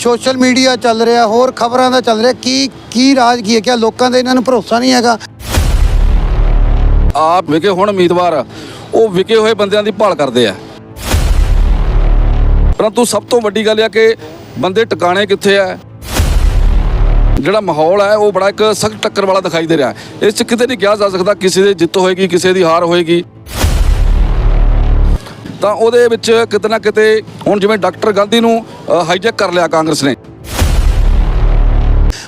Social media ਚੱਲ ਰਿਹਾ, ਹੋਰ ਖਬਰਾਂ ਦਾ ਚੱਲ ਰਿਹਾ, ਕੀ ਕੀ ਰਾਜ, ਕੀ ਹੈ? ਕਿ ਲੋਕਾਂ ਦਾ ਇਹਨਾਂ ਨੂੰ ਭਰੋਸਾ ਨਹੀਂ ਹੈਗਾ? ਆਪ ਵਿਕੇ ਹੁਣ ਉਮੀਦਵਾਰ, ਉਹ ਵਿਕੇ ਹੋਏ ਬੰਦਿਆਂ ਦੀ ਭਾਲ ਕਰਦੇ ਆ। ਪਰੰਤੂ ਸਭ ਤੋਂ ਵੱਡੀ ਗੱਲ ਇਹ ਆ ਕਿ ਬੰਦੇ ਟਿਕਾਣੇ ਕਿੱਥੇ ਆ? ਜਿਹੜਾ ਮਾਹੌਲ ਹੈ, ਉਹ ਬੜਾ ਇੱਕ ਸਖਤ ਟੱਕਰ ਵਾਲਾ ਦਿਖਾਈ ਦੇ ਰਿਹਾ। ਇਸ 'ਚ ਕਿਤੇ ਨਹੀਂ ਕਿਹਾ ਜਾ ਸਕਦਾ, ਕਿਸੇ ਦੀ ਜਿੱਤ ਹੋਏਗੀ, ਕਿਸੇ ਦੀ ਹਾਰ ਹੋਏਗੀ। ਤਾਂ ਉਹਦੇ ਵਿੱਚ ਕਿਤੇ ਨਾ ਕਿਤੇ ਹੁਣ ਜਿਵੇਂ ਡਾਕਟਰ ਗਾਂਧੀ ਨੂੰ ਹਾਈਜੈਕ ਕਰ ਲਿਆ ਕਾਂਗਰਸ ਨੇ।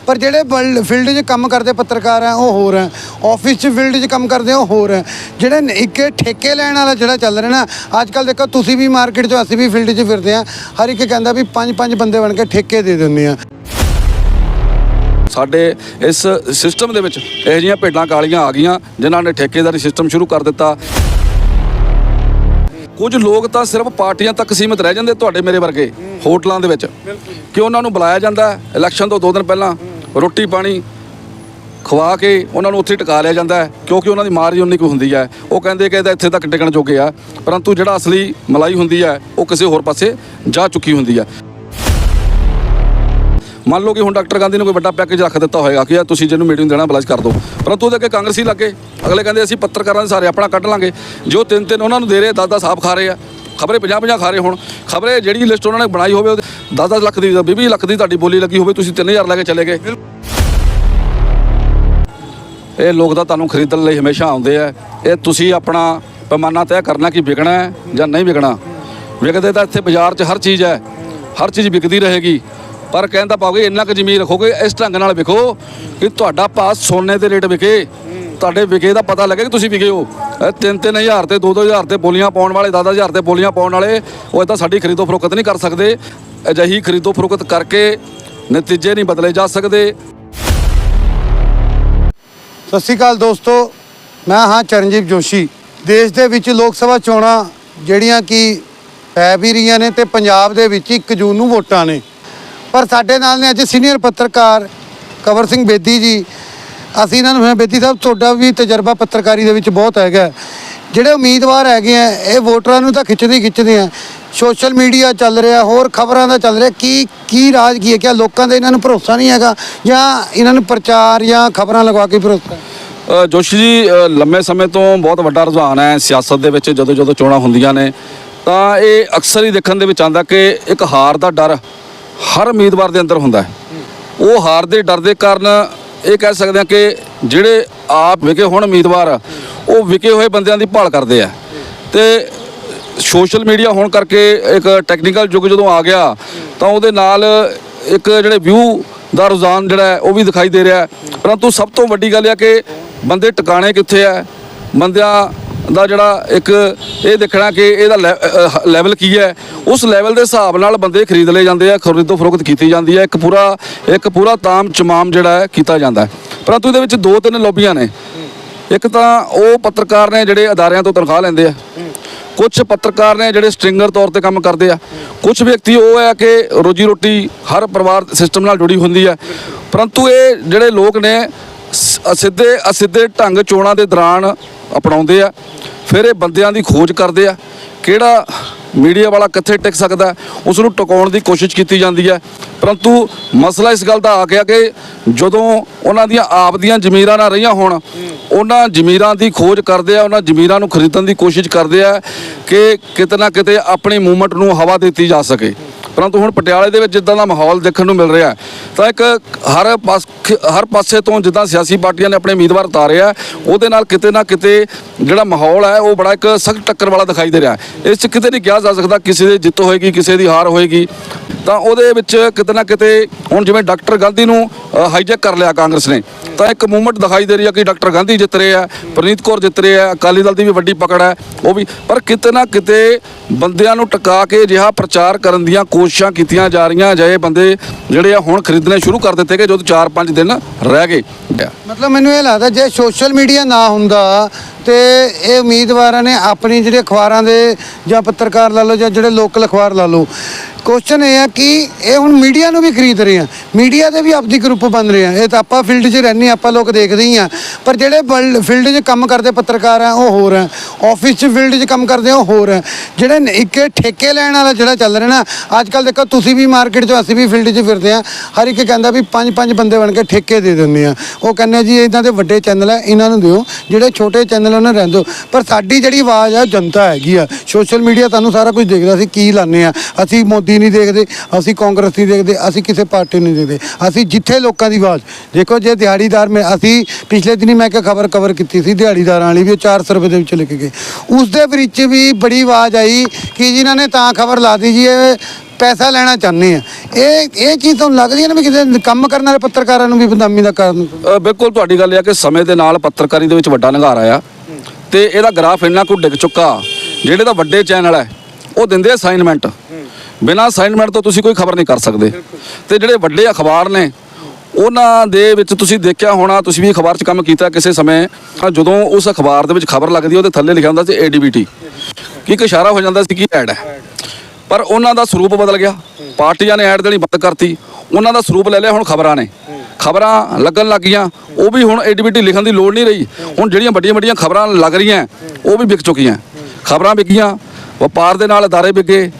ਪਰ ਜਿਹੜੇ ਫੀਲਡ 'ਚ ਕੰਮ ਕਰਦੇ ਪੱਤਰਕਾਰ ਆ ਉਹ ਹੋਰ ਹੈ। ਆਫਿਸ 'ਚ ਫੀਲਡ 'ਚ ਕੰਮ ਕਰਦੇ ਆ ਉਹ ਹੋਰ ਹੈ। ਜਿਹੜੇ ਇੱਕ ਠੇਕੇ ਲੈਣ ਵਾਲਾ ਜਿਹੜਾ ਚੱਲ ਰਿਹਾ ਨਾ ਅੱਜ ਕੱਲ ਦੇਖੋ ਤੁਸੀਂ ਵੀ ਮਾਰਕੀਟ 'ਚ ਅਸੀਂ ਵੀ ਫੀਲਡ 'ਚ ਫਿਰਦੇ ਆ। ਹਰ ਇੱਕ ਕਹਿੰਦਾ ਵੀ ਪੰਜ ਪੰਜ ਬੰਦੇ ਬਣ ਕੇ ਠੇਕੇ ਦੇ ਦਿੰਦੇ ਆ। ਸਾਡੇ ਇਸ ਸਿਸਟਮ ਦੇ ਵਿੱਚ ਇਹੋ ਜਿਹੀਆਂ ਭੇਡਾਂ ਕਾਲੀਆਂ ਆ ਗਈਆਂ ਜਿਨ੍ਹਾਂ ਨੇ ਠੇਕੇਦਾਰੀ ਸਿਸਟਮ ਸ਼ੁਰੂ ਕਰ ਦਿੱਤਾ। ਕੁਝ ਲੋਕ ਤਾਂ ਸਿਰਫ ਪਾਰਟੀਆਂ ਤੱਕ ਸੀਮਿਤ ਰਹਿ ਜਾਂਦੇ ਤੁਹਾਡੇ ਮੇਰੇ ਵਰਗੇ ਹੋਟਲਾਂ ਦੇ ਵਿੱਚ। ਕਿ ਉਹਨਾਂ ਨੂੰ ਬੁਲਾਇਆ ਜਾਂਦਾ? ਇਲੈਕਸ਼ਨ ਤੋਂ ਦੋ ਦਿਨ ਪਹਿਲਾਂ ਰੋਟੀ ਪਾਣੀ ਖਵਾ ਕੇ ਉਹਨਾਂ ਨੂੰ ਉੱਥੇ ਟਿਕਾ ਲਿਆ ਜਾਂਦਾ ਕਿਉਂਕਿ ਉਹਨਾਂ ਦੀ ਮਾਰ ਹੀ ਉਨੀ ਕੁ ਹੁੰਦੀ ਹੈ। ਉਹ ਕਹਿੰਦੇ ਕਿ ਇਹਦਾ ਇੱਥੇ ਤੱਕ ਟਿਕਣ ਜੋਗੇ ਆ ਪਰੰਤੂ ਜਿਹੜਾ ਅਸਲੀ ਮਲਾਈ ਹੁੰਦੀ ਹੈ ਉਹ ਕਿਸੇ ਹੋਰ ਪਾਸੇ ਜਾ ਚੁੱਕੀ ਹੁੰਦੀ ਹੈ। ਮੰਨ ਲਓ ਕਿ ਹੁਣ ਡਾਕਟਰ ਗਾਂਧੀ ਨੇ ਕੋਈ ਵੱਡਾ ਪੈਕੇਜ ਰੱਖ ਦਿੱਤਾ ਹੋਏਗਾ ਕਿ ਯਾਰ ਤੁਸੀਂ ਜਿਹਨੂੰ ਮੀਟਿੰਗ ਦੇਣਾ ਬਲਾਜ ਕਰ ਦਿਓ ਪਰੰਤੂ ਉਹਦੇ ਅੱਗੇ ਕਾਂਗਰਸੀ ਲੱਗੇ। ਅਗਲੇ ਕਹਿੰਦੇ ਅਸੀਂ ਪੱਤਰਕਾਰਾਂ ਦੇ ਸਾਰੇ ਆਪਣਾ ਕੱਢ ਲਾਂਗੇ। ਜੋ ਤਿੰਨ ਤਿੰਨ ਉਹਨਾਂ ਨੂੰ ਦੇ ਰਹੇ 10 10 ਆਪ ਖਾ ਰਹੇ ਆ। ਖਬਰੇ 50 50 ਖਾ ਰਹੇ ਹੁਣ। ਖਬਰੇ ਜਿਹੜੀ ਲਿਸਟ ਉਹਨਾਂ ਨੇ ਬਣਾਈ ਹੋਵੇ 10 10 ਲੱਖ ਦੀ 20 ਲੱਖ ਦੀ ਤੁਹਾਡੀ ਬੋਲੀ ਲੱਗੀ ਹੋਵੇ, ਤੁਸੀਂ 3000 ਲੈ ਕੇ ਚਲੇ ਗਏ। ਇਹ ਲੋਕ ਤਾਂ ਤੁਹਾਨੂੰ ਖਰੀਦਣ ਲਈ ਹਮੇਸ਼ਾ ਆਉਂਦੇ ਆ। ਇਹ ਤੁਸੀਂ ਆਪਣਾ ਪੈਮਾਨਾ ਤੈਅ ਕਰਨਾ ਕਿ ਵਿਕਣਾ ਹੈ ਜਾਂ ਨਹੀਂ ਵਿਕਣਾ। ਵਿਕਦੇ ਤਾਂ ਇੱਥੇ ਬਾਜ਼ਾਰ 'ਚ ਹਰ ਚੀਜ਼ ਹੈ। ਹਰ ਚੀਜ਼ ਵਿਕਦੀ ਰਹੇਗੀ। ਪਰ ਕਹਿਣ ਦਾ ਪਾਓਗੇ ਇੰਨਾ ਕੁ ਜ਼ਮੀਨ ਰੱਖੋਗੇ, ਇਸ ਢੰਗ ਨਾਲ ਵਿਖੋ ਕਿ ਤੁਹਾਡਾ ਭਾਅ ਸੋਨੇ ਦੇ ਰੇਟ ਵਿਕੇ। ਤੁਹਾਡੇ ਵਿਕੇ ਦਾ ਪਤਾ ਲੱਗੇ ਕਿ ਤੁਸੀਂ ਵਿਕੇ ਹੋ। ਤਿੰਨ ਤਿੰਨ ਹਜ਼ਾਰ ਤੇ ਦੋ ਦੋ ਹਜ਼ਾਰ ਤੇ ਬੋਲੀਆਂ ਪਾਉਣ ਵਾਲੇ 10000 ਤੇ ਬੋਲੀਆਂ ਪਾਉਣ ਵਾਲੇ, ਉਹ ਤਾਂ ਸਾਡੀ ਖਰੀਦੋ ਫਰੋਖਤ ਨਹੀਂ ਕਰ ਸਕਦੇ। ਅਜਿਹੀ ਖਰੀਦੋ ਫਰੋਖਤ ਕਰਕੇ ਨਤੀਜੇ ਨਹੀਂ ਬਦਲੇ ਜਾ ਸਕਦੇ। ਸਤਿ ਸ਼੍ਰੀ ਅਕਾਲ ਦੋਸਤੋ, ਮੈਂ ਹਾਂ ਚਰਨਜੀਤ ਜੋਸ਼ੀ। ਦੇਸ਼ ਦੇ ਵਿੱਚ ਲੋਕ ਸਭਾ ਚੋਣਾਂ ਜਿਹੜੀਆਂ ਕਿ ਪੈ ਵੀ ਰਹੀਆਂ ਨੇ ਤੇ ਪੰਜਾਬ ਦੇ ਵਿੱਚ 1 ਜੂਨ ਨੂੰ ਵੋਟਾਂ ਨੇ। ਪਰ ਸਾਡੇ ਨਾਲ ਨੇ ਅੱਜ ਸੀਨੀਅਰ ਪੱਤਰਕਾਰ ਕਵਰ ਸਿੰਘ ਬੇਦੀ ਜੀ। ਅਸੀਂ ਇਹਨਾਂ ਨੂੰ ਬੇਦੀ ਸਾਹਿਬ, ਤੁਹਾਡਾ ਵੀ ਤਜਰਬਾ ਪੱਤਰਕਾਰੀ ਦੇ ਵਿੱਚ ਬਹੁਤ ਹੈਗਾ। ਜਿਹੜੇ ਉਮੀਦਵਾਰ ਹੈਗੇ ਆ, ਇਹ ਵੋਟਰਾਂ ਨੂੰ ਤਾਂ ਖਿੱਚਦੇ ਹੀ ਖਿੱਚਦੇ ਆ। ਸੋਸ਼ਲ ਮੀਡੀਆ ਚੱਲ ਰਿਹਾ, ਹੋਰ ਖਬਰਾਂ ਦਾ ਚੱਲ ਰਿਹਾ। ਕੀ ਕੀ ਰਾਜ ਕੀ ਹੈ? ਕਿ ਲੋਕਾਂ ਦਾ ਇਹਨਾਂ ਨੂੰ ਭਰੋਸਾ ਨਹੀਂ ਹੈਗਾ? ਜਾਂ ਇਹਨਾਂ ਨੂੰ ਪ੍ਰਚਾਰ ਜਾਂ ਖਬਰਾਂ ਲਗਵਾ ਕੇ ਭਰੋਸਾ? ਜੋਸ਼ੀ ਜੀ ਲੰਮੇ ਸਮੇਂ ਤੋਂ ਬਹੁਤ ਵੱਡਾ ਰੁਝਾਨ ਹੈ ਸਿਆਸਤ ਦੇ ਵਿੱਚ। ਜਦੋਂ ਜਦੋਂ ਚੋਣਾਂ ਹੁੰਦੀਆਂ ਨੇ, ਤਾਂ ਇਹ ਅਕਸਰ ਹੀ ਦੇਖਣ ਦੇ ਵਿੱਚ ਆਉਂਦਾ ਕਿ ਇੱਕ ਹਾਰ ਦਾ ਡਰ ਹਰ ਉਮੀਦਵਾਰ ਦੇ ਅੰਦਰ ਹੁੰਦਾ ਹੈ। ਉਹ ਹਾਰ ਦੇ ਡਰ ਦੇ ਕਾਰਨ ਇਹ ਕਹਿ ਸਕਦੇ ਹਾਂ ਕਿ ਜਿਹੜੇ ਆਪ ਵਿਕੇ ਹੁਣ ਉਮੀਦਵਾਰ, ਉਹ ਵਿਕੇ ਹੋਏ ਬੰਦਿਆਂ ਦੀ ਭਾਲ ਕਰਦੇ ਆ। ਤੇ ਸੋਸ਼ਲ ਮੀਡੀਆ ਹੋਣ ਕਰਕੇ ਇੱਕ ਟੈਕਨੀਕਲ ਯੁੱਗ ਜਦੋਂ ਆ ਗਿਆ, ਤਾਂ ਉਹਦੇ ਨਾਲ ਇੱਕ ਜਿਹੜੇ ਵਿਊ ਦਾ ਰੁਝਾਨ ਜਿਹੜਾ ਉਹ ਵੀ ਦਿਖਾਈ ਦੇ ਰਿਹਾ ਪਰੰਤੂ ਸਭ ਤੋਂ ਵੱਡੀ ਗੱਲ ਇਹ ਹੈ ਕਿ ਬੰਦੇ ਟਿਕਾਣੇ ਕਿੱਥੇ ਹੈ ਬੰਦਿਆਂ ਦਾ ਜਿਹੜਾ ਇੱਕ ਇਹ ਦੇਖਣਾ ਕਿ ਇਹਦਾ ਲੈਵਲ ਕੀ ਹੈ। ਉਸ ਲੈਵਲ ਦੇ ਹਿਸਾਬ ਨਾਲ ਬੰਦੇ ਖਰੀਦ ਲਏ ਜਾਂਦੇ ਆ, ਖਰੀਦੋ ਫਰੋਖਤ ਕੀਤੀ ਜਾਂਦੀ ਹੈ। ਇੱਕ ਪੂਰਾ ਇੱਕ ਪੂਰਾ ਤਾਮ ਚਮਾਮ ਜਿਹੜਾ ਹੈ ਕੀਤਾ ਜਾਂਦਾ ਪਰੰਤੂ ਇਹਦੇ ਵਿੱਚ ਦੋ ਤਿੰਨ ਲੋਬੀਆਂ ਨੇ। ਇੱਕ ਤਾਂ ਉਹ ਪੱਤਰਕਾਰ ਨੇ ਜਿਹੜੇ ਅਦਾਰਿਆਂ ਤੋਂ ਤਨਖਾਹ ਲੈਂਦੇ ਆ। ਕੁਝ ਪੱਤਰਕਾਰ ਨੇ ਜਿਹੜੇ ਸਟ੍ਰਿੰਗਰ ਤੌਰ ਤੇ ਕੰਮ ਕਰਦੇ ਆ। ਕੁਝ ਵਿਅਕਤੀ ਉਹ ਹੈ ਕਿ ਰੋਜੀ ਰੋਟੀ ਹਰ ਪਰਿਵਾਰ ਸਿਸਟਮ ਨਾਲ ਜੁੜੀ ਹੁੰਦੀ ਹੈ। ਪਰੰਤੂ ਇਹ ਜਿਹੜੇ ਲੋਕ ਨੇ, ਸ- ਅਸਿੱਧੇ ਅਸਿੱਧੇ ਢੰਗ ਚੋਣਾਂ ਦੇ ਦੌਰਾਨ ਅਪਣਾਉਂਦੇ ਆ ਫਿਰ ਇਹ ਬੰਦਿਆਂ ਦੀ ਖੋਜ ਕਰਦੇ ਆ ਕਿਹੜਾ ਮੀਡੀਆ ਵਾਲਾ ਕਿੱਥੇ ਟਿਕ ਸਕਦਾ ਹੈ, ਉਸ ਨੂੰ ਟਿਕਾਉਣ ਦੀ ਕੋਸ਼ਿਸ਼ ਕੀਤੀ ਜਾਂਦੀ ਹੈ ਪਰੰਤੂ ਮਸਲਾ ਇਸ ਗੱਲ ਦਾ ਆ ਗਿਆ ਕਿ ਜਦੋਂ ਉਹਨਾਂ ਦੀਆਂ ਆਪ ਦੀਆਂ ਜ਼ਮੀਰਾਂ ਨਾ ਰਹੀਆਂ ਹੋਣ ਉਹਨਾਂ ਜ਼ਮੀਰਾਂ ਦੀ ਖੋਜ ਕਰਦੇ ਆ ਉਹਨਾਂ ਜ਼ਮੀਰਾਂ ਨੂੰ ਖਰੀਦਣ ਦੀ ਕੋਸ਼ਿਸ਼ ਕਰਦੇ ਆ ਕਿ ਕਿਤੇ ਨਾ ਕਿਤੇ ਆਪਣੀ ਮੂਵਮੈਂਟ ਨੂੰ ਹਵਾ ਦਿੱਤੀ ਜਾ ਸਕੇ। ਪਰੰਤੂ ਹੁਣ ਪਟਿਆਲੇ ਦੇ ਵਿੱਚ ਜਿੱਦਾਂ ਦਾ ਮਾਹੌਲ ਦੇਖਣ ਨੂੰ ਮਿਲ ਰਿਹਾ ਤਾਂ ਇੱਕ ਹਰ ਪਾਸ ਹਰ ਪਾਸੇ ਤੋਂ ਜਿੱਦਾਂ ਸਿਆਸੀ ਪਾਰਟੀਆਂ ਨੇ ਆਪਣੇ ਉਮੀਦਵਾਰ ਉਤਾਰੇ ਆ ਉਹਦੇ ਨਾਲ ਕਿਤੇ ਨਾ ਕਿਤੇ ਜਿਹੜਾ ਮਾਹੌਲ ਹੈ, ਉਹ ਬੜਾ ਇੱਕ ਸਖਤ ਟੱਕਰ ਵਾਲਾ ਦਿਖਾਈ ਦੇ ਰਿਹਾ ਇਸ 'ਚ ਕਿਤੇ ਨਹੀਂ ਕਿਹਾ ਜਾ ਸਕਦਾ, ਕਿਸੇ ਦੀ ਜਿੱਤ ਹੋਏਗੀ, ਕਿਸੇ ਦੀ ਹਾਰ ਹੋਏਗੀ। ਤਾਂ ਉਹਦੇ ਵਿੱਚ ਕਿਤੇ ਨਾ ਕਿਤੇ ਹੁਣ ਜਿਵੇਂ ਡਾਕਟਰ ਗਾਂਧੀ ਨੂੰ ਹਾਈਜੈਕ ਕਰ ਲਿਆ ਕਾਂਗਰਸ ਨੇ, ਤਾਂ ਇੱਕ ਮੂਵਮੈਂਟ ਦਿਖਾਈ ਦੇ ਰਹੀ ਹੈ ਕਿ ਡਾਕਟਰ ਗਾਂਧੀ ਜਿੱਤ ਰਹੇ ਆ, ਪ੍ਰਨੀਤ ਕੌਰ ਜਿੱਤ ਰਹੇ ਆ, ਅਕਾਲੀ ਦਲ ਦੀ ਵੀ ਵੱਡੀ ਪਕੜ ਹੈ, ਉਹ ਵੀ, ਪਰ ਕਿਤੇ ਨਾ ਕਿਤੇ ਬੰਦਿਆਂ ਨੂੰ ਟਿਕਾ ਕੇ ਜਿਹਾ ਪ੍ਰਚਾਰ ਕਰਨ ਦੀਆਂ ਕੋਸ਼ਿਸ਼ਾਂ ਕੀਤੀਆਂ ਜਾ ਰਹੀਆਂ, ਅਜਿਹੇ ਬੰਦੇ ਜਿਹੜੇ ਆ ਹੁਣ ਖਰੀਦਣੇ ਸ਼ੁਰੂ ਕਰ ਦਿੱਤੇ ਕਿ ਜਦੋਂ 4-5 ਦਿਨ ਰਹਿ ਗਏ। ਮਤਲਬ ਮੈਨੂੰ ਇਹ ਲੱਗਦਾ ਜੇ ਸੋਸ਼ਲ ਮੀਡੀਆ ਨਾ ਹੁੰਦਾ ਤੇ ਇਹ ਉਮੀਦਵਾਰਾਂ ਨੇ ਆਪਣੀ ਜਿਹੜੇ ਅਖਬਾਰਾਂ ਦੇ ਜਾਂ ਪੱਤਰਕਾਰ ਲਾ ਲਓ ਜਾਂ ਜਿਹੜੇ ਲੋਕਲ ਅਖਬਾਰ ਲਾ ਲਓ ਕੁਐਸਚਨ ਇਹ ਹੈ ਕਿ ਇਹ ਹੁਣ ਮੀਡੀਆ ਨੂੰ ਵੀ ਖਰੀਦ ਰਹੇ ਆ। ਮੀਡੀਆ ਦੇ ਵੀ ਆਪਦੀ ਗਰੁੱਪ ਬਣ ਰਹੇ ਆ। ਇਹ ਤਾਂ ਆਪਾਂ ਫੀਲਡ 'ਚ ਰਹਿੰਦੇ ਹਾਂ, ਆਪਾਂ ਲੋਕ ਦੇਖਦੇ ਹੀ ਆ। ਪਰ ਜਿਹੜੇ ਫੀਲਡ 'ਚ ਕੰਮ ਕਰਦੇ ਪੱਤਰਕਾਰ ਆ ਉਹ ਹੋਰ ਆ। ਆਫਿਸ 'ਚ ਫੀਲਡ 'ਚ ਕੰਮ ਕਰਦੇ ਆ ਉਹ ਹੋਰ ਆ। ਜਿਹੜੇ ਇੱਕ ਠੇਕੇ ਲੈਣ ਵਾਲਾ ਜਿਹੜਾ ਚੱਲ ਰਿਹਾ ਨਾ ਅੱਜ ਕੱਲ ਦੇਖੋ ਤੁਸੀਂ ਵੀ ਮਾਰਕੀਟ 'ਚ ਅਸੀਂ ਵੀ ਫੀਲਡ 'ਚ ਫਿਰਦੇ ਆ। ਹਰ ਇੱਕ ਕਹਿੰਦਾ ਵੀ ਪੰਜ ਪੰਜ ਬੰਦੇ ਬਣ ਕੇ ਠੇਕੇ ਦੇ ਦਿੰਦੇ ਆ। ਉਹ ਕਹਿੰਦੇ ਜੀ ਇਹਨਾਂ ਦੇ ਵੱਡੇ ਚੈਨਲ ਆ ਇਹਨਾਂ ਨੂੰ ਦਿਓ। ਜਿਹੜੇ ਛੋਟੇ ਚੈਨਲ ਉਹਨਾਂ ਨੂੰ ਰਹਿਣ ਦਿਓ। ਪਰ ਸਾਡੀ ਜਿਹੜੀ ਆਵਾਜ਼ ਆ ਉਹ ਜਨਤਾ ਹੈਗੀ ਆ। ਸੋਸ਼ਲ ਮੀਡੀਆ ਤੁਹਾਨੂੰ ਸਾਰਾ ਕੁਝ ਦੇਖਦਾ ਅਸੀਂ ਕੀ ਲਾਣੇ ਆ? ਅਸੀਂ ਮੋਦੀ ਨਹੀਂ ਦੇਖਦੇ। ਅਸੀਂ ਕਾਂਗਰਸ ਨਹੀਂ ਦੇਖਦੇ, ਅਸੀਂ ਕਿਸੇ ਪਾਰਟੀ ਨਹੀਂ ਦੇਖਦੇ। ਅਸੀਂ ਜਿੱਥੇ ਲੋਕਾਂ ਦੀ ਆਵਾਜ਼, ਦੇਖੋ ਜੇ ਦਿਹਾੜੀਦਾਰ ਮੈਂ, ਅਸੀਂ ਪਿਛਲੇ ਦਿਨੀ ਮੈਂ ਇੱਕ ਖਬਰ ਕਵਰ ਕੀਤੀ ਸੀ, ਦਿਹਾੜੀਦਾਰਾਂ ਵਾਲੀ ਵੀ ਉਹ 400 ਰੁਪਏ ਦੇ ਵਿੱਚ ਲੈ ਕੇ ਗਏ। ਉਸ ਦੇ ਵਿੱਚ ਵੀ ਬੜੀ ਆਵਾਜ਼ ਆਈ ਕਿ ਜਿਨ੍ਹਾਂ ਨੇ ਤਾਂ ਖਬਰ ਲਾ ਦਿੱਤੀ ਜੀ, ਇਹ ਪੈਸਾ ਲੈਣਾ ਚਾਹੁੰਦੇ ਆ। ਇਹ ਇਹ ਚੀਜ਼ ਤੁਹਾਨੂੰ ਲੱਗਦੀ ਹੈ ਨਾ ਵੀ ਕਿਸੇ ਕੰਮ ਕਰਨ ਵਾਲੇ ਪੱਤਰਕਾਰਾਂ ਨੂੰ ਵੀ ਬਦਨਾਮੀ ਦਾ ਕਾਰਨ ਬਿਲਕੁਲ ਤੁਹਾਡੀ ਗੱਲ ਇਹ ਕਿ ਸਮੇਂ ਦੇ ਨਾਲ ਪੱਤਰਕਾਰੀ ਦੇ ਵਿੱਚ ਵੱਡਾ ਨਿਘਾਰ ਆਇਆ ਤੇ ਇਹਦਾ ਗ੍ਰਾਫ ਇੰਨਾ ਕੁ ਡਿੱਗ ਚੁੱਕਾ, ਜਿਹੜੇ ਤਾਂ ਵੱਡੇ ਚੈਨਲ ਹੈ ਉਹ ਦਿੰਦੇ ਅਸਾਈਨਮੈਂਟ ਬਿਨਾਂ ਅਸਾਈਨਮੈਂਟ ਤੋਂ ਤੁਸੀਂ ਕੋਈ ਖਬਰ ਨਹੀਂ ਕਰ ਸਕਦੇ। ਤੇ ਜਿਹੜੇ ਵੱਡੇ ਅਖਬਾਰ ਨੇ ਉਹਨਾਂ ਦੇ ਵਿੱਚ ਤੁਸੀਂ ਦੇਖਿਆ ਹੋਣਾ ਤੁਸੀਂ ਵੀ ਅਖਬਾਰ 'ਚ ਕੰਮ ਕੀਤਾ ਕਿਸੇ ਸਮੇਂ ਜਦੋਂ ਉਸ ਅਖਬਾਰ ਦੇ ਵਿੱਚ ਖਬਰ ਲੱਗਦੀ ਉਹਦੇ ਥੱਲੇ ਲਿਖਿਆ ਹੁੰਦਾ ਸੀ ਏਡੀਬੀਟੀ ਕੀ ਇੱਕ ਇਸ਼ਾਰਾ ਹੋ ਜਾਂਦਾ ਸੀ ਕੀ ਐਡ ਹੈ। ਪਰ ਉਹਨਾਂ ਦਾ ਸਰੂਪ ਬਦਲ ਗਿਆ। ਪਾਰਟੀਆਂ ਨੇ ਐਡ ਦੇਣੀ ਬੰਦ ਕਰਤੀ। ਉਹਨਾਂ ਦਾ ਸਰੂਪ ਲੈ ਲਿਆ ਹੁਣ ਖਬਰਾਂ ਨੇ। ਖਬਰਾਂ ਲੱਗਣ ਲੱਗ ਗਈਆਂ। ਉਹ ਵੀ ਹੁਣ ਐਡੀਬਿਟੀ ਲਿਖਣ ਦੀ ਲੋੜ ਨਹੀਂ ਰਹੀ। ਹੁਣ ਜਿਹੜੀਆਂ ਵੱਡੀਆਂ ਵੱਡੀਆਂ ਖਬਰਾਂ ਲੱਗ ਰਹੀਆਂ ਉਹ ਵੀ ਵਿਕ ਚੁੱਕੀਆਂ। ਖਬਰਾਂ ਵਿਕੀਆਂ। ਵਪਾਰ ਦੇ ਨਾਲ ਅਦਾਰੇ ਵਿਗੇ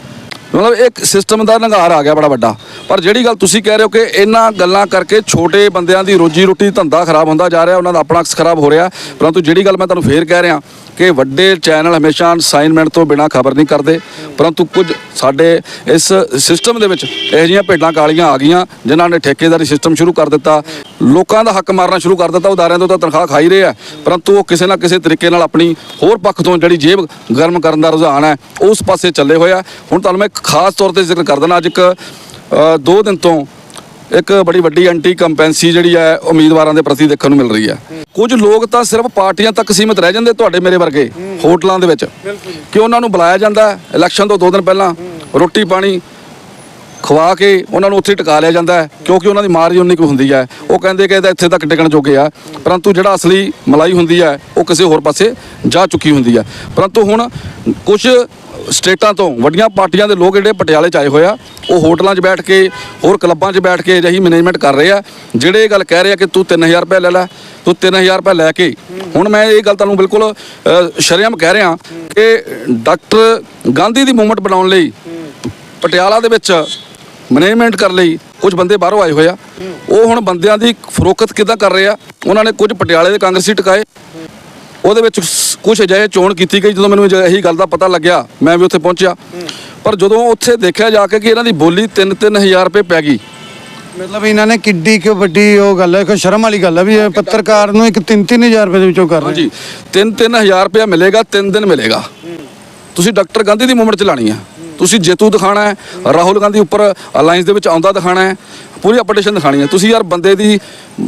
ਮਤਲਬ ਇੱਕ ਸਿਸਟਮ ਦਾ ਨੰਗਾਰ ਆ ਗਿਆ ਬੜਾ ਵੱਡਾ। ਪਰ ਜਿਹੜੀ ਗੱਲ ਤੁਸੀਂ ਕਹਿ ਰਹੇ ਹੋ ਕਿ ਇਹਨਾਂ ਗੱਲਾਂ ਕਰਕੇ ਛੋਟੇ ਬੰਦਿਆਂ ਦੀ ਰੋਜੀ ਰੋਟੀ ਧੰਦਾ ਖਰਾਬ ਹੁੰਦਾ ਜਾ ਰਿਹਾ, ਉਹਨਾਂ ਦਾ ਆਪਣਾ ਅਕਸ ਖਰਾਬ ਹੋ ਰਿਹਾ। ਪਰੰਤੂ ਜਿਹੜੀ ਗੱਲ ਮੈਂ ਤੁਹਾਨੂੰ ਫੇਰ ਕਹਿ ਰਿਹਾ ਕਿ ਵੱਡੇ ਚੈਨਲ ਹਮੇਸ਼ਾ ਅਸਾਈਨਮੈਂਟ ਤੋਂ ਬਿਨਾ ਖਬਰ ਨਹੀਂ ਕਰਦੇ। ਪਰੰਤੂ ਕੁਝ ਸਾਡੇ ਇਸ ਸਿਸਟਮ ਦੇ ਵਿੱਚ ਇਹੋ ਜਿਹੀਆਂ ਭੇਡਾਂ ਕਾਲੀਆਂ ਆ ਗਈਆਂ, ਜਿਨ੍ਹਾਂ ਨੇ ਠੇਕੇਦਾਰੀ ਸਿਸਟਮ ਸ਼ੁਰੂ ਕਰ ਦਿੱਤਾ। ਲੋਕਾਂ ਦਾ ਹੱਕ ਮਾਰਨਾ ਸ਼ੁਰੂ ਕਰ ਦਿੱਤਾ ਉਦਾਰਿਆਂ ਤੋਂ ਤਾਂ ਤਨਖਾਹ ਖਾਈ ਰਹੇ ਆ। ਪਰੰਤੂ ਉਹ ਕਿਸੇ ਨਾ ਕਿਸੇ ਤਰੀਕੇ ਨਾਲ ਆਪਣੀ ਹੋਰ ਪੱਖ ਤੋਂ ਜਿਹੜੀ ਜੇਬ ਗਰਮ ਕਰਨ ਦਾ ਰੁਝਾਨ ਹੈ, ਉਸ ਪਾਸੇ ਚੱਲੇ ਹੋਇਆ ਹੁਣ ਤੁਹਾਨੂੰ ਮੈਂ ਇੱਕ ਖਾਸ ਤੌਰ ਤੇ ਜ਼ਿਕਰ ਕਰ ਦੇਣਾ ਅੱਜ ਇੱਕ ਦੋ ਦਿਨ ਤੋਂ ਇੱਕ ਬੜੀ ਵੱਡੀ ਐਂਟੀ ਕੰਪੈਂਸੀ ਜਿਹੜੀ ਹੈ ਉਮੀਦਵਾਰਾਂ ਦੇ ਪ੍ਰਤੀ ਦੇਖਣ ਨੂੰ ਮਿਲ ਰਹੀ ਹੈ। ਕੁਝ ਲੋਕ ਤਾਂ ਸਿਰਫ ਪਾਰਟੀਆਂ ਤੱਕ ਸੀਮਿਤ ਰਹਿ ਜਾਂਦੇ ਤੁਹਾਡੇ ਮੇਰੇ ਵਰਗੇ ਹੋਟਲਾਂ ਦੇ ਵਿੱਚ ਕਿ ਉਹਨਾਂ ਨੂੰ ਬੁਲਾਇਆ ਜਾਂਦਾ ਇਲੈਕਸ਼ਨ ਤੋਂ ਦੋ ਦਿਨ ਪਹਿਲਾਂ ਰੋਟੀ ਪਾਣੀ ਖਵਾ ਕੇ ਉਹਨਾਂ ਨੂੰ ਉੱਥੇ ਟਿਕਾ ਲਿਆ ਜਾਂਦਾ ਹੈ ਕਿਉਂਕਿ ਉਹਨਾਂ ਦੀ ਮਾਰ ਹੀ ਉਨੀ ਕੁ ਹੁੰਦੀ ਹੈ। ਉਹ ਕਹਿੰਦੇ ਕਿ ਇਹਦਾ ਇੱਥੇ ਤੱਕ ਟਿਕਣ ਜੋਗੇ ਆ ਪਰੰਤੂ ਜਿਹੜਾ ਅਸਲੀ ਮਲਾਈ ਹੁੰਦੀ ਹੈ ਉਹ ਕਿਸੇ ਹੋਰ ਪਾਸੇ ਜਾ ਚੁੱਕੀ ਹੁੰਦੀ ਹੈ। ਪਰੰਤੂ ਹੁਣ ਕੁਝ ਸਟੇਟਾਂ ਤੋਂ ਵੱਡੀਆਂ ਪਾਰਟੀਆਂ ਦੇ ਲੋਕ ਜਿਹੜੇ ਪਟਿਆਲੇ ਚ ਆਏ ਹੋਏ ਆ ਉਹ ਹੋਟਲਾਂ 'ਚ ਬੈਠ ਕੇ ਹੋਰ ਕਲੱਬਾਂ 'ਚ ਬੈਠ ਕੇ ਅਜਿਹੀ ਮੈਨੇਜਮੈਂਟ ਕਰ ਰਹੇ ਆ ਜਿਹੜੇ ਇਹ ਗੱਲ ਕਹਿ ਰਹੇ ਆ ਕਿ ਤੂੰ 3000 ਰੁਪਏ ਲੈ ਲੈ ਤੂੰ 3000 ਰੁਪਏ ਲੈ ਕੇ। ਹੁਣ ਮੈਂ ਇਹ ਗੱਲ ਤੁਹਾਨੂੰ ਬਿਲਕੁਲ ਅ, ਕਹਿ ਰਿਹਾ ਕਿ ਡਾਕਟਰ ਗਾਂਧੀ ਦੀ ਮੂਵਮੈਂਟ ਬਣਾਉਣ ਲਈ ਪਟਿਆਲਾ ਦੇ ਵਿੱਚ ਮੈਨੇਜਮੈਂਟ ਕਰ ਲਈ ਕੁਝ ਬੰਦੇ ਬਾਹਰੋਂ ਆਏ ਹੋਏ ਆ। ਉਹ ਹੁਣ ਬੰਦਿਆਂ ਦੀ ਫਰੋਖਤ ਕਿੱਦਾਂ ਕਰ ਰਹੇ ਆ? ਉਹਨਾਂ ਨੇ ਕੁਝ ਪਟਿਆਲੇ ਦੇ ਕਾਂਗਰਸੀ ਟਿਕਾਏ। ਉਹਦੇ ਵਿੱਚ ਕੁਝ ਅਜਿਹੇ ਚੋਣ ਕੀਤੀ ਗਈ ਜਦੋਂ ਮੈਨੂੰ ਇਹੀ ਗੱਲ ਦਾ ਪਤਾ ਲੱਗਿਆ ਮੈਂ ਵੀ ਉੱਥੇ ਪਹੁੰਚਿਆ। ਪਰ ਜਦੋਂ ਉੱਥੇ ਦੇਖਿਆ ਜਾ ਕੇ ਕਿ ਇਹਨਾਂ ਦੀ ਬੋਲੀ 3-3000 ਰੁਪਏ ਪੈ ਗਈ। ਮਤਲਬ ਇਹਨਾਂ ਨੇ ਕਿੱਡੀ ਕਿ ਵੱਡੀ ਉਹ ਗੱਲ ਹੈ ਕੋਈ ਸ਼ਰਮ ਵਾਲੀ ਗੱਲ ਹੈ ਵੀ ਇਹ ਪੱਤਰਕਾਰ ਨੂੰ ਇੱਕ 3-3000 ਰੁਪਏ ਦੇ ਵਿੱਚੋਂ ਕਰ ਰਹੇ ਹਾਂਜੀ। 3-3000 ਰੁਪਏ ਮਿਲੇਗਾ 3 ਦਿਨ ਮਿਲੇਗਾ। ਤੁਸੀਂ ਡਾਕਟਰ ਗਾਂਧੀ ਦੀ ਮੂਵਮੈਂਟ ਚਲਾਣੀ ਆ। ਤੁਸੀਂ ਜੇਤੂ ਦਿਖਾਣਾ ਹੈ, ਰਾਹੁਲ ਗਾਂਧੀ ਉੱਪਰ ਅਲਾਈਅੰਸ ਦੇ ਵਿੱਚ ਆਉਂਦਾ ਦਿਖਾਣਾ ਹੈ, ਪੂਰੀ ਅਪਡੇਸ਼ਨ ਦਿਖਾਣੀ ਹੈ। ਤੁਸੀਂ ਯਾਰ ਬੰਦੇ ਦੀ,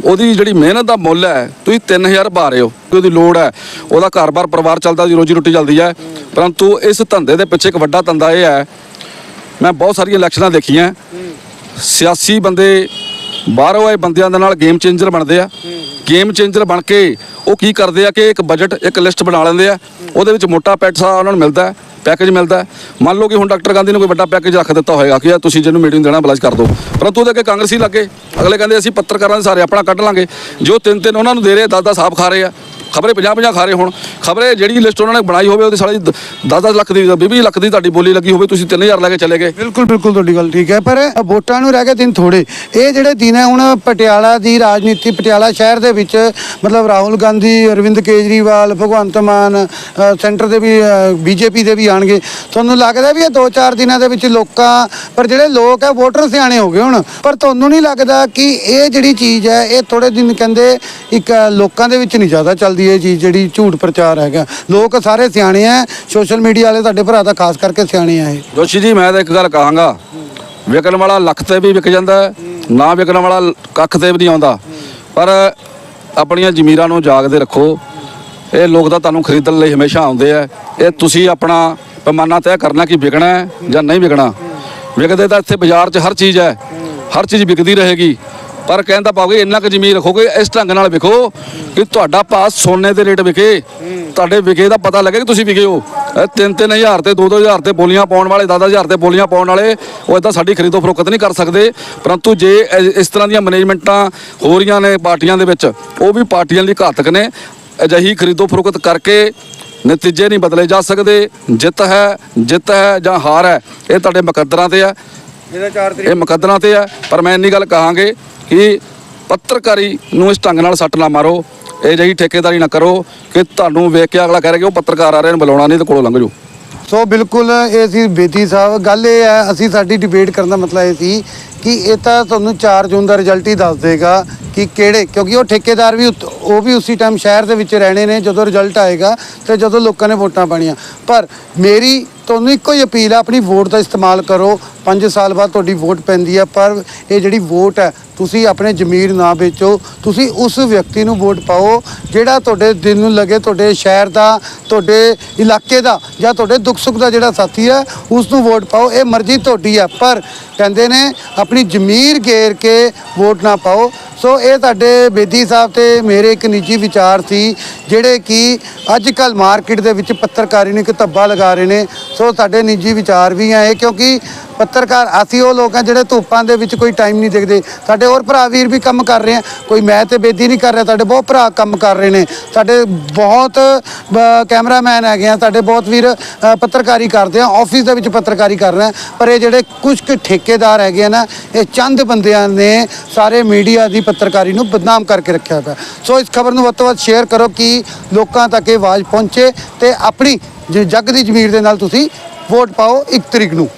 ਉਹਦੀ ਜਿਹੜੀ ਮਿਹਨਤ ਦਾ ਮੁੱਲ ਹੈ, ਤੁਸੀਂ 3000 ਪਾ ਰਹੇ ਹੋ ਕਿ ਉਹਦੀ ਲੋੜ ਹੈ। ਉਹਦਾ ਘਰ-ਬਾਰ, ਪਰਿਵਾਰ ਚੱਲਦਾ, ਉਹਦੀ ਰੋਜੀ ਰੋਟੀ ਚੱਲਦੀ ਹੈ। ਪਰੰਤੂ ਇਸ ਧੰਦੇ ਦੇ ਪਿੱਛੇ ਇੱਕ ਵੱਡਾ ਧੰਦਾ ਇਹ ਹੈ, ਮੈਂ ਬਹੁਤ ਸਾਰੀਆਂ ਇਲੈਕਸ਼ਨਾਂ ਦੇਖੀਆਂ। ਸਿਆਸੀ ਬੰਦੇ ਬਾਹਰੋਂ ਆਏ ਬੰਦਿਆਂ ਦੇ ਨਾਲ ਗੇਮ ਚੇਂਜਰ ਬਣਦੇ ਆ। ਗੇਮ ਚੇਂਜਰ ਬਣ ਕੇ ਉਹ ਕੀ ਕਰਦੇ ਆ ਕਿ ਇੱਕ ਬਜਟ ਇੱਕ ਲਿਸਟ ਬਣਾ ਲੈਂਦੇ ਆ। ਉਹਦੇ ਵਿੱਚ ਮੋਟਾ ਪੈਸਾ ਉਹਨਾਂ ਨੂੰ ਮਿਲਦਾ ਪੈਕੇਜ ਮਿਲਦਾ ਮੰਨ ਲਓ ਕਿ ਹੁਣ ਡਾਕਟਰ ਗਾਂਧੀ ਨੂੰ ਕੋਈ ਵੱਡਾ ਪੈਕੇਜ ਰੱਖ ਦਿੱਤਾ ਹੋਏਗਾ ਕਿ ਯਾਰ ਤੁਸੀਂ ਜਿਹਨੂੰ ਮੀਟਿੰਗ ਦੇਣਾ ਬਲਾਜ ਕਰ ਦਿਓ। ਪਰੰਤੂ ਉਹਦੇ ਅੱਗੇ ਕਾਂਗਰਸੀ ਲੱਗੇ। ਅਗਲੇ ਕਹਿੰਦੇ ਅਸੀਂ ਪੱਤਰਕਾਰਾਂ ਦੇ ਸਾਰੇ ਆਪਣਾ ਕੱਢ ਲਾਂਗੇ। ਜੋ ਤਿੰਨ ਤਿੰਨ ਉਹਨਾਂ ਨੂੰ ਦੇ ਰਹੇ 10 10 ਆਪ ਖਾ ਰਹੇ ਆ। ਖਬਰੇ 50 50 ਖਾ ਰਹੇ ਹੁਣ। ਖਬਰੇ ਜਿਹੜੀ ਲਿਸਟ ਉਹਨਾਂ ਨੇ ਬਣਾਈ ਹੋਵੇ, ਉਹਦੇ ਸਾਲੀ 10 10 ਲੱਖ ਦੀ 20 ਲੱਖ ਦੀ ਤੁਹਾਡੀ ਬੋਲੀ ਲੱਗੀ ਹੋਵੇ, ਤੁਸੀਂ 3000 ਲੈ ਕੇ ਚਲੇ ਗਏ। ਬਿਲਕੁਲ ਬਿਲਕੁਲ ਤੁਹਾਡੀ ਗੱਲ ਠੀਕ ਹੈ। ਪਰ ਵੋਟਾਂ ਨੂੰ ਰਹਿ ਗਏ ਦਿਨ ਥੋੜੇ ਇਹ ਜਿਹੜੇ ਦਿਨ ਹੈ, ਹੁਣ ਪਟਿਆਲਾ ਦੀ ਰਾਜਨੀਤੀ, ਪਟਿਆਲਾ ਸ਼ਹਿਰ ਦੇ ਵਿੱਚ ਮਤਲਬ ਰਾਹੁਲ ਗਾਂਧੀ ਅਰਵਿੰਦ ਕੇਜਰੀਵਾਲ ਭਗਵੰਤ ਮਾਨ ਸੈਂਟਰ ਦੇ ਵੀ ਬੀਜੇਪੀ ਦੇ ਵੀ ਆਣਗੇ। ਤੁਹਾਨੂੰ ਲੱਗਦਾ ਵੀ ਇਹ 2-4 ਦਿਨਾਂ ਦੇ ਵਿੱਚ ਲੋਕਾਂ ਪਰ ਜਿਹੜੇ ਲੋਕ ਹੈ ਵੋਟਰ ਸਿਆਣੇ ਹੋ ਗਏ ਹੁਣ। ਪਰ ਤੁਹਾਨੂੰ ਨਹੀਂ ਲੱਗਦਾ ਕਿ ਇਹ ਜਿਹੜੀ ਚੀਜ਼ ਹੈ ਇਹ ਥੋੜੇ ਦਿਨ ਕਹਿੰਦੇ ਇੱਕ ਲੋਕਾਂ ਦੇ ਵਿੱਚ ਨਹੀਂ ਜ਼ਿਆਦਾ ਚੱਲਦੀ ਇਹ ਚੀਜ਼ ਜਿਹੜੀ ਝੂਠ ਪ੍ਰਚਾਰ ਹੈਗਾ। ਲੋਕ ਸਾਰੇ ਸਿਆਣੇ ਆ ਸੋਸ਼ਲ ਮੀਡੀਆ ਵਾਲੇ ਤੁਹਾਡੇ ਭਰਾ ਤਾਂ ਖਾਸ ਕਰਕੇ ਸਿਆਣੇ ਆ ਇਹ। ਜੋਸ਼ੀ ਜੀ ਮੈਂ ਤਾਂ ਇੱਕ ਗੱਲ ਕਹਾਂਗਾ। ਵਿਕਣ ਵਾਲਾ ਲੱਖ ਤੇ ਵੀ ਵਿਕ ਜਾਂਦਾ ਹੈ, ਨਾ ਵਿਕਣ ਵਾਲਾ ਕੱਖ ਤੇ ਵੀ ਨਹੀਂ ਆਉਂਦਾ। ਪਰ ਆਪਣੀਆਂ ਜ਼ਮੀਰਾਂ ਨੂੰ ਜਾਗਦੇ ਰੱਖੋ। ਇਹ ਲੋਕ ਤਾਂ ਤੁਹਾਨੂੰ ਖਰੀਦਣ ਲਈ ਹਮੇਸ਼ਾ ਆਉਂਦੇ ਆ। ਇਹ ਤੁਸੀਂ ਆਪਣਾ ਪੈਮਾਨਾ ਤੈਅ ਕਰਨਾ ਕਿ ਵਿਕਣਾ ਹੈ ਜਾਂ ਨਹੀਂ ਵਿਕਣਾ। ਵਿਕਦੇ ਤਾਂ ਇੱਥੇ ਬਾਜ਼ਾਰ 'ਚ ਹਰ ਚੀਜ਼ ਹੈ। ਹਰ ਚੀਜ਼ ਵਿਕਦੀ ਰਹੇਗੀ। ਪਰ ਕਹਿਣ ਦਾ ਭਾਵ ਕਿ ਇੰਨਾ ਕੁ ਜ਼ਮੀਨ ਰੱਖੋਗੇ ਇਸ ਢੰਗ ਨਾਲ ਵਿਖੋ ਕਿ ਤੁਹਾਡਾ ਭਾਅ ਸੋਨੇ ਦੇ ਰੇਟ ਵਿਕੇ ਤੁਹਾਡੇ ਵਿਕੇ ਦਾ ਪਤਾ ਲੱਗੇ ਕਿ ਤੁਸੀਂ ਵਿਕੇ ਹੋ। ਇਹ ਤਿੰਨ ਤਿੰਨ ਹਜ਼ਾਰ ਤੇ 2 ਹਜ਼ਾਰ ਤੇ ਬੋਲੀਆਂ ਪਾਉਣ ਵਾਲੇ 10 ਹਜ਼ਾਰ ਤੇ ਬੋਲੀਆਂ ਪਾਉਣ ਵਾਲੇ ਉਹ ਇਦਾਂ ਸਾਡੀ ਖਰੀਦੋ ਫਰੋਖਤ ਨਹੀਂ ਕਰ ਸਕਦੇ। ਪਰੰਤੂ ਜੇ ਇਸ ਤਰ੍ਹਾਂ ਦੀਆਂ ਮੈਨੇਜਮੈਂਟਾਂ ਹੋ ਰਹੀਆਂ ਨੇ ਪਾਰਟੀਆਂ ਦੇ ਵਿੱਚ ਉਹ ਵੀ ਪਾਰਟੀਆਂ ਲਈ ਘਾਤਕ ਨੇ। ਅਜਿਹੀ ਖਰੀਦੋ ਫਰੋਖਤ ਕਰਕੇ ਨਤੀਜੇ ਨਹੀਂ ਬਦਲੇ ਜਾ ਸਕਦੇ। ਜਿੱਤ ਹੈ ਜਿੱਤ ਹੈ ਜਾਂ ਹਾਰ ਹੈ ਇਹ ਤੁਹਾਡੇ ਮੁਕੱਦਰਾਂ ਤੇ ਹੈ। ਇਹਦਾ 4 ਇਹ ਮੁਕੱਦਰਾਂ ਤੇ ਹੈ। ਪਰ ਮੈਂ ਇੰਨੀ ਗੱਲ ਕਹਾਂਗੇ ਕਿ ਪੱਤਰਕਾਰੀ ਨੂੰ ਇਸ ਢੰਗ ਨਾਲ ਸੱਟ ਨਾ ਮਾਰੋ, ਇਹ ਜਿਹੀ ਠੇਕੇਦਾਰੀ ਨਾ ਕਰੋ, ਕਿ ਤੁਹਾਨੂੰ ਵੇਖ ਕੇ ਅਗਲਾ ਕਹਿ ਰਿਹਾ ਕਿ ਉਹ ਪੱਤਰਕਾਰ ਆ ਰਹੇ ਨੇ, ਬੁਲਾਉਣਾ ਨਹੀਂ ਤੇ ਕੋਲੋਂ ਲੰਘ ਜਾਓ। ਸੋ ਬਿਲਕੁਲ, ਇਹ ਸੀ ਬੇਦੀ ਸਾਹਿਬ। ਗੱਲ ਇਹ ਹੈ, ਅਸੀਂ ਸਾਡੀ ਡਿਬੇਟ ਕਰਨ ਦਾ ਮਤਲਬ ਇਹ ਸੀ ਕਿ ਇਹ ਤਾਂ ਤੁਹਾਨੂੰ 4 ਜੂਨ ਦਾ ਰਿਜ਼ਲਟ ਹੀ ਦੱਸ ਦੇਗਾ ਕਿ ਕਿਹੜੇ, ਕਿਉਂਕਿ ਉਹ ਠੇਕੇਦਾਰ ਵੀ ਉੱਤ- ਉਹ ਵੀ ਉਸੇ ਟਾਈਮ ਸ਼ਹਿਰ ਦੇ ਵਿੱਚ ਰਹਿਣੇ ਨੇ, ਜਦੋਂ ਰਿਜ਼ਲਟ ਆਏਗਾ ਤੇ ਜਦੋਂ ਲੋਕਾਂ ਨੇ ਵੋਟਾਂ ਪਾਣੀਆਂ ਪਰ ਮੇਰੀ ਤੁਹਾਨੂੰ ਇੱਕੋ ਹੀ ਅਪੀਲ ਆ, ਆਪਣੀ ਵੋਟ ਦਾ ਇਸਤੇਮਾਲ ਕਰੋ। 5 ਸਾਲ ਬਾਅਦ ਤੁਹਾਡੀ ਵੋਟ ਪੈਂਦੀ ਹੈ ਪਰ ਇਹ ਜਿਹੜੀ ਵੋਟ ਹੈ, ਤੁਸੀਂ ਆਪਣੇ ਜ਼ਮੀਰ ਨਾ ਵੇਚੋ। ਤੁਸੀਂ ਉਸ ਵਿਅਕਤੀ ਨੂੰ ਵੋਟ ਪਾਓ, ਜਿਹੜਾ ਤੁਹਾਡੇ ਦਿਲ ਨੂੰ ਲੱਗੇ, ਤੁਹਾਡੇ ਸ਼ਹਿਰ ਦਾ, ਤੁਹਾਡੇ ਇਲਾਕੇ ਦਾ, ਜਾਂ ਤੁਹਾਡੇ ਦੁੱਖ ਸੁੱਖ ਦਾ ਜਿਹੜਾ ਸਾਥੀ ਹੈ ਉਸ ਨੂੰ ਵੋਟ ਪਾਓ। ਇਹ ਮਰਜ਼ੀ ਤੁਹਾਡੀ ਹੈ, ਪਰ ਕਹਿੰਦੇ ਨੇ, ਆਪਣੀ ਜ਼ਮੀਰ ਗੇਰ ਕੇ ਵੋਟ ਨਾ ਪਾਓ। ਸੋ ਇਹ ਤੁਹਾਡੇ ਬੇਦੀ ਸਾਹਿਬ ਤੇ ਮੇਰੇ ਇੱਕ ਨਿੱਜੀ ਵਿਚਾਰ ਸੀ, ਜਿਹੜੇ ਕਿ ਅੱਜ ਕੱਲ ਮਾਰਕੀਟ ਦੇ ਵਿੱਚ ਪੱਤਰਕਾਰੀ ਨੂੰ ਇੱਕ ਧੱਬਾ ਲਗਾ ਰਹੇ ਨੇ। ਸੋ ਸਾਡੇ ਨਿੱਜੀ ਵਿਚਾਰ ਵੀ ਆ ਇਹ, ਕਿਉਂਕਿ ਪੱਤਰਕਾਰ, ਅਸੀਂ ਉਹ ਲੋਕ ਆ ਜਿਹੜੇ ਧੁੱਪਾਂ ਦੇ ਵਿੱਚ ਕੋਈ ਟਾਈਮ ਨਹੀਂ ਦੇਖਦੇ। ਸਾਡੇ ਹੋਰ ਭਰਾ ਵੀਰ ਵੀ ਕੰਮ ਕਰ ਰਹੇ ਆ। ਕੋਈ ਮੈਂ ਤੇ ਬੇਦੀ ਨਹੀਂ ਕਰ ਰਿਹਾ, ਸਾਡੇ ਬਹੁਤ ਭਰਾ ਕੰਮ ਕਰ ਰਹੇ ਨੇ। ਸਾਡੇ ਬਹੁਤ ਕੈਮਰਾਮੈਨ ਹੈਗੇ ਆ, ਸਾਡੇ ਬਹੁਤ ਵੀਰ ਪੱਤਰਕਾਰੀ ਕਰਦੇ ਆ ਆਫਿਸ ਦੇ ਵਿੱਚ ਪੱਤਰਕਾਰੀ ਕਰ ਰਹੇ ਆ। ਪਰ ਇਹ ਜਿਹੜੇ ਕੁਝ ਕੁ ਠੇਕੇਦਾਰ ਹੈਗੇ ਆ ਨਾ, ਇਹ ਚੰਦ ਬੰਦਿਆਂ ਨੇ ਸਾਰੇ ਮੀਡੀਆ ਦੀ ਪੱਤਰਕਾਰੀ ਨੂੰ ਬਦਨਾਮ ਕਰਕੇ ਰੱਖਿਆ ਹੋਇਆ। ਸੋ ਇਸ ਖਬਰ ਨੂੰ ਵੱਧ ਤੋਂ ਵੱਧ ਸ਼ੇਅਰ ਕਰੋ ਕਿ ਲੋਕਾਂ ਤੱਕ ਇਹ ਆਵਾਜ਼ ਪਹੁੰਚੇ ਤੇ ਆਪਣੀ ਜ- ਜੱਗ ਦੀ ਜ਼ਮੀਰ ਦੇ ਨਾਲ ਤੁਸੀਂ ਵੋਟ ਪਾਓ 1 ਤਰੀਕ ਨੂੰ।